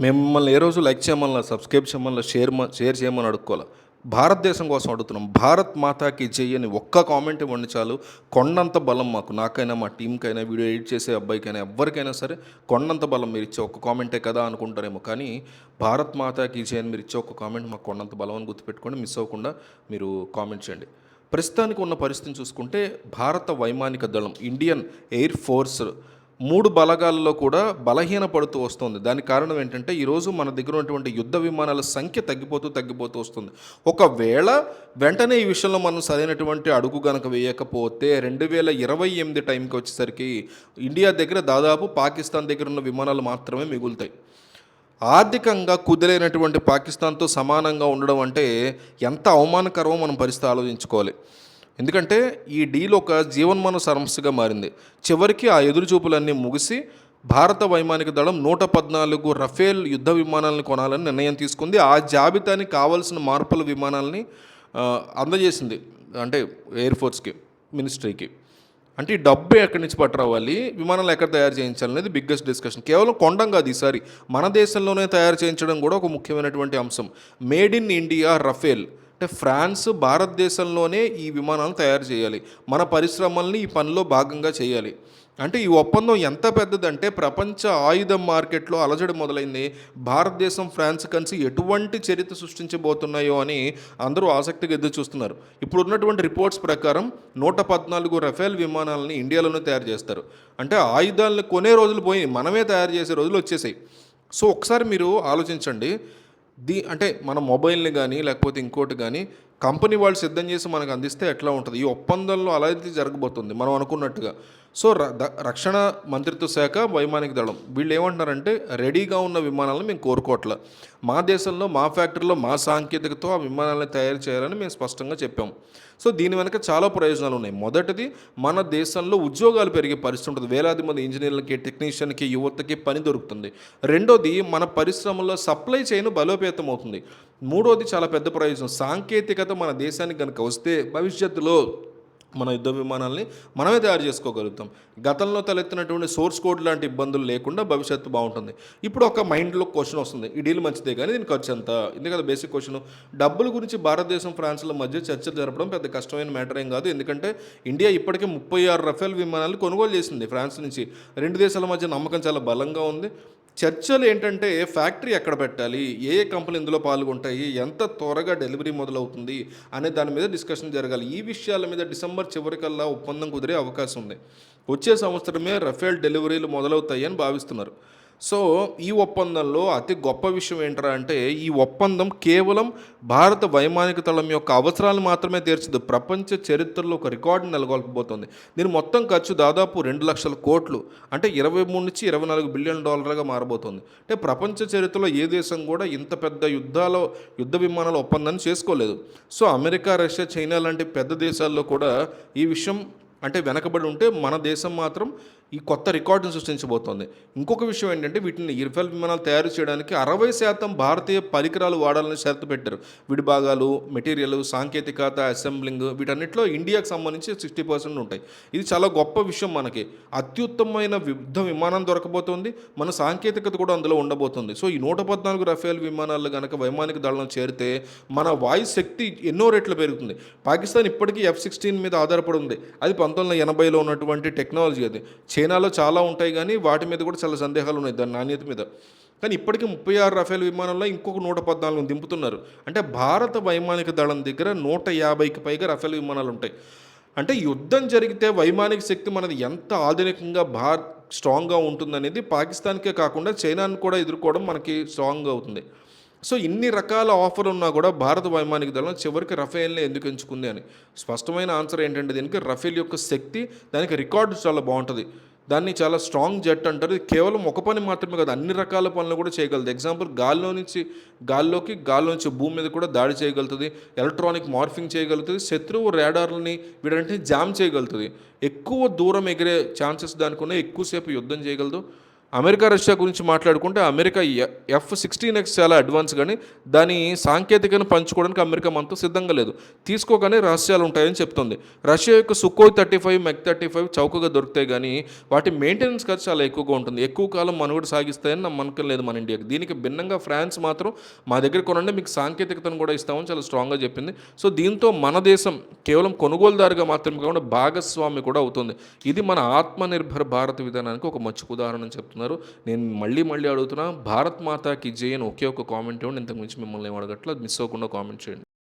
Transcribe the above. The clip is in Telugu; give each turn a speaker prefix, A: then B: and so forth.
A: మేము మిమ్మల్ని ఏ రోజు లైక్ చేయమన్నా సబ్స్క్రైబ్ చేయమన్నా షేర్ షేర్ చేయమని అడుక్కోవాలి? భారతదేశం కోసం అడుగుతున్నాం. భారత్ మాతాకి చేయని ఒక్క కామెంట్ ఇవ్వండి చాలు. కొండంత బలం మాకు. నాకైనా మా టీంకైనా వీడియో ఎడిట్ చేసే అబ్బాయికైనా ఎవరికైనా సరే కొండంత బలం మీరు ఇచ్చే ఒక్క కామెంటే కదా అనుకుంటారేమో. కానీ భారత్ మాతాకి చేయని మీరు ఇచ్చే ఒక్క కామెంట్ మాకు కొండంత బలం అని గుర్తుపెట్టుకోండి. మిస్ అవ్వకుండా మీరు కామెంట్ చేయండి. ప్రస్తుతానికి ఉన్న పరిస్థితిని చూసుకుంటే భారత వైమానిక దళం ఇండియన్ ఎయిర్ ఫోర్స్ మూడు బలగాల్లో కూడా బలహీన పడుతూ వస్తుంది. దానికి కారణం ఏంటంటే ఈరోజు మన దగ్గర ఉన్నటువంటి యుద్ధ విమానాల సంఖ్య తగ్గిపోతూ తగ్గిపోతూ వస్తుంది. ఒకవేళ వెంటనే ఈ విషయంలో మనం సరైనటువంటి అడుగు గనక వేయకపోతే రెండు వేల ఇరవై ఎనిమిది టైంకి వచ్చేసరికి ఇండియా దగ్గర దాదాపు పాకిస్తాన్ దగ్గర ఉన్న విమానాలు మాత్రమే మిగులుతాయి. ఆర్థికంగా కుదిరైనటువంటి పాకిస్తాన్తో సమానంగా ఉండడం అంటే ఎంత అవమానకరమో మనం పరిస్థితి ఆలోచించుకోవాలి. ఎందుకంటే ఈ డీల్ ఒక జీవన్మరణ సమస్యగా మారింది. చివరికి ఆ ఎదురుచూపులన్నీ ముగిసి భారత వైమానిక దళం నూట పద్నాలుగు రఫేల్ యుద్ధ విమానాలను కొనాలని నిర్ణయం తీసుకుంది. ఆ జాబితానికి కావాల్సిన మార్పుల విమానాలని అందజేసింది. అంటే ఎయిర్ ఫోర్స్కి మినిస్ట్రీకి అంటే ఈ డబ్బు ఎక్కడి నుంచి పట్టురావాలి విమానాలు ఎక్కడ తయారు చేయించాలనేది బిగ్గెస్ట్ డిస్కషన్ కేవలం కొండం కాదు ఈసారి. మన దేశంలోనే తయారు చేయించడం కూడా ఒక ముఖ్యమైనటువంటి అంశం. Made in India Rafale. అంటే ఫ్రాన్స్ భారతదేశంలోనే ఈ విమానాలను తయారు చేయాలి. మన పరిశ్రమల్ని ఈ పనిలో భాగంగా చేయాలి. అంటే ఈ ఒప్పందం ఎంత పెద్దదంటే ప్రపంచ ఆయుధ మార్కెట్లో అలజడి మొదలైంది. భారతదేశం ఫ్రాన్స్ కలిసి ఎటువంటి చరిత్ర సృష్టించబోతున్నాయో అని అందరూ ఆసక్తిగా ఎదురు చూస్తున్నారు. ఇప్పుడు ఉన్నటువంటి రిపోర్ట్స్ ప్రకారం నూట పద్నాలుగు రఫేల్ విమానాలని ఇండియాలోనే తయారు చేస్తారు. అంటే ఆయుధాలను కొనే రోజులు పోయి మనమే తయారు చేసే రోజులు వచ్చేసాయి. సో ఒకసారి మీరు ఆలోచించండి. దీ అంటే మన మొబైల్ని కానీ లేకపోతే ఇంకోటి కానీ కంపెనీ వాళ్ళు సిద్ధం చేసి మనకు అందిస్తే ఎట్లా ఉంటుంది? ఈ ఒప్పందంలో అలా అయితే జరగబోతుంది. మనం అనుకున్నట్టుగా. సో ర- ద- రక్షణ మంత్రిత్వ శాఖ వైమానిక దళం. వీళ్ళు ఏమంటున్నారంటే రెడీగా ఉన్న విమానాలను మేము కోరుకోవట్లే. మా దేశంలో మా ఫ్యాక్టరీలో మా సాంకేతికతో ఆ విమానాలను తయారు చేయాలని మేము స్పష్టంగా చెప్పాము. సో దీని వెనక చాలా ప్రయోజనాలు ఉన్నాయి. మొదటిది మన దేశంలో ఉద్యోగాలు పెరిగే పరిస్థితి ఉంటుంది. వేలాది మంది ఇంజనీర్లకి టెక్నీషియన్కి యువతకి పని దొరుకుతుంది. రెండోది మన పరిశ్రమల్లో సప్లై చైన్ బలోపేతం అవుతుంది. మూడోది చాలా పెద్ద ప్రయోజనం. సాంకేతికత మన దేశానికి కనుక వస్తే భవిష్యత్తులో మన యుద్ధ విమానాల్ని మనమే తయారు చేసుకోగలుగుతాం. గతంలో తలెత్తినటువంటి సోర్స్ కోడ్ లాంటి ఇబ్బందులు లేకుండా భవిష్యత్తు బాగుంటుంది. ఇప్పుడు ఒక మైండ్లో క్వశ్చన్ వస్తుంది. ఈ డీల్ మంచిదే కానీ దీని ఖర్చు ఎంత? ఇందుకే కదా బేసిక్ క్వశ్చన్ డబ్బుల గురించి భారతదేశం ఫ్రాన్స్ల మధ్య చర్చలు జరపడం పెద్ద కష్టమైన మ్యాటర్ ఏం కాదు. ఎందుకంటే ఇండియా ఇప్పటికే ముప్పై ఆరు రఫేల్ విమానాలు కొనుగోలు చేసింది ఫ్రాన్స్ నుంచి. రెండు దేశాల మధ్య నమ్మకం చాలా బలంగా ఉంది. చర్చలు ఏంటంటే ఫ్యాక్టరీ ఎక్కడ పెట్టాలి? ఏ ఏ కంపెనీ ఇందులో పాల్గొంటాయి? ఎంత త్వరగా డెలివరీ మొదలవుతుంది? అనే దాని మీద డిస్కషన్ జరగాలి. ఈ విషయాల మీద డిసెంబర్ చివరికల్లా ఒప్పందం కుదిరే అవకాశం ఉంది. వచ్చే సంవత్సరమే రఫేల్ డెలివరీలు మొదలవుతాయి అని భావిస్తున్నారు. సో ఈ ఒప్పందంలో అతి గొప్ప విషయం ఏంటరా అంటే ఈ ఒప్పందం కేవలం భారత వైమానిక దళం యొక్క అవసరాలు మాత్రమే తీర్చదు. ప్రపంచ చరిత్రలో ఒక రికార్డు నెలకొల్పబోతోంది. దీని మొత్తం ఖర్చు దాదాపు రెండు లక్షల కోట్లు అంటే ఇరవై మూడు నుంచి ఇరవై నాలుగు బిలియన్ డాలర్గా మారబోతోంది. అంటే ప్రపంచ చరిత్రలో ఏ దేశం కూడా ఇంత పెద్ద యుద్ధాల యుద్ధ విమానాల ఒప్పందాన్ని చేసుకోలేదు. సో అమెరికా రష్యా చైనా లాంటి పెద్ద దేశాల్లో కూడా ఈ విషయం అంటే వెనకబడి ఉంటే మన దేశం మాత్రం ఈ కొత్త రికార్డును సృష్టించబోతోంది. ఇంకొక విషయం ఏంటంటే వీటిని ఇర్ఫెల్ విమానాలు తయారు చేయడానికి అరవై శాతం భారతీయ పరికరాలు వాడాలని షరతు పెట్టారు. విడిభాగాలు మెటీరియల్ సాంకేతికత అసెంబ్లింగ్ వీటన్నిటిలో ఇండియాకు సంబంధించి సిక్స్టీ పర్సెంట్ ఉంటాయి. ఇది చాలా గొప్ప విషయం మనకి. అత్యుత్తమమైన యుద్ధ విమానం దొరకబోతోంది. మన సాంకేతికత కూడా అందులో ఉండబోతుంది. సో ఈ నూట పద్నాలుగు రఫేల్ విమానాలు కనుక వైమానిక దళం చేరితే మన వాయు శక్తి ఎన్నో రెట్లు పెరుగుతుంది. పాకిస్తాన్ ఇప్పటికీ ఎఫ్ సిక్స్టీన్ మీద ఆధారపడి ఉంది. అది పంతొమ్మిది వందల ఎనభైలో ఉన్నటువంటి టెక్నాలజీ అది. చైనాలో చాలా ఉంటాయి కానీ వాటి మీద కూడా చాలా సందేహాలు ఉన్నాయి దాని నాణ్యత మీద. కానీ ఇప్పటికీ ముప్పై ఆరు రఫేల్ విమానంలో ఇంకొక నూట పద్నాలుగు దింపుతున్నారు. అంటే భారత వైమానిక దళం దగ్గర నూట యాభైకి పైగా రఫేల్ విమానాలు ఉంటాయి. అంటే యుద్ధం జరిగితే వైమానిక శక్తి మనది ఎంత ఆధునికంగా భారత్ స్ట్రాంగ్గా ఉంటుందనేది పాకిస్తాన్కే కాకుండా చైనాను కూడా ఎదుర్కోవడం మనకి స్ట్రాంగ్గా అవుతుంది. సో ఇన్ని రకాల ఆఫర్లు ఉన్నా కూడా భారత వైమానిక దళం చివరికి రఫేల్ని ఎందుకు ఎంచుకుంది అని. స్పష్టమైన ఆన్సర్ ఏంటంటే దీనికి రఫేల్ యొక్క శక్తి దానికి రికార్డు చాలా బాగుంటుంది. దాన్ని చాలా స్ట్రాంగ్ జెట్ అంటారు. ఇది కేవలం ఒక పని మాత్రమే కాదు అన్ని రకాల పనులు కూడా చేయగలదు ఎగ్జాంపుల్ గాల్లో నుంచి గాల్లోకి గాల్లో నుంచి భూమి మీద కూడా దాడి చేయగలుగుతుంది. ఎలక్ట్రానిక్ మార్ఫింగ్ చేయగలుగుతుంది. శత్రువు రాడార్లని వీడంటే జామ్ చేయగలుగుతుంది. ఎక్కువ దూరం ఎగిరే ఛాన్సెస్ దానికి ఉన్నాయి ఎక్కువసేపు యుద్ధం చేయగలదు. అమెరికా రష్యా గురించి మాట్లాడుకుంటే అమెరికా ఎఫ్ సిక్స్టీన్ ఎక్స్ చాలా అడ్వాన్స్ కానీ దాని సాంకేతికను పంచుకోవడానికి అమెరికా మనతో సిద్ధంగా లేదు. తీసుకోగానే రహస్యాలు ఉంటాయని చెప్తుంది. రష్యా యొక్క Sukhoi thirty five MiG thirty five చౌకగా దొరుకుతాయి కానీ వాటి మెయింటెనెన్స్ ఖర్చు చాలా ఎక్కువగా ఉంటుంది. ఎక్కువ కాలం మనుగడ సాగిస్తాయని నమ్మకం లేదు మన ఇండియాకి. దీనికి భిన్నంగా ఫ్రాన్స్ మాత్రం మా దగ్గర కొనండి మీకు సాంకేతికతను కూడా ఇస్తామని చాలా స్ట్రాంగ్గా చెప్పింది. సో దీంతో మన దేశం కేవలం కొనుగోలుదారుగా మాత్రమే కాకుండా భాగస్వామి కూడా అవుతుంది. ఇది మన ఆత్మనిర్భర్ భారత్ విధానానికి ఒక మంచి ఉదాహరణ చెప్తుంది చేస్తున్నారు నేను మళ్ళీ మళ్ళీ అడుగుతున్నా భారత్ మాతాకి జై అని ఒకే ఒక కామెంట్ ఇవ్వండి. ఇంతకు మించి మిమ్మల్ని ఏం అడగట్లేదు మిస్ అవ్వకుండా కామెంట్ చేయండి.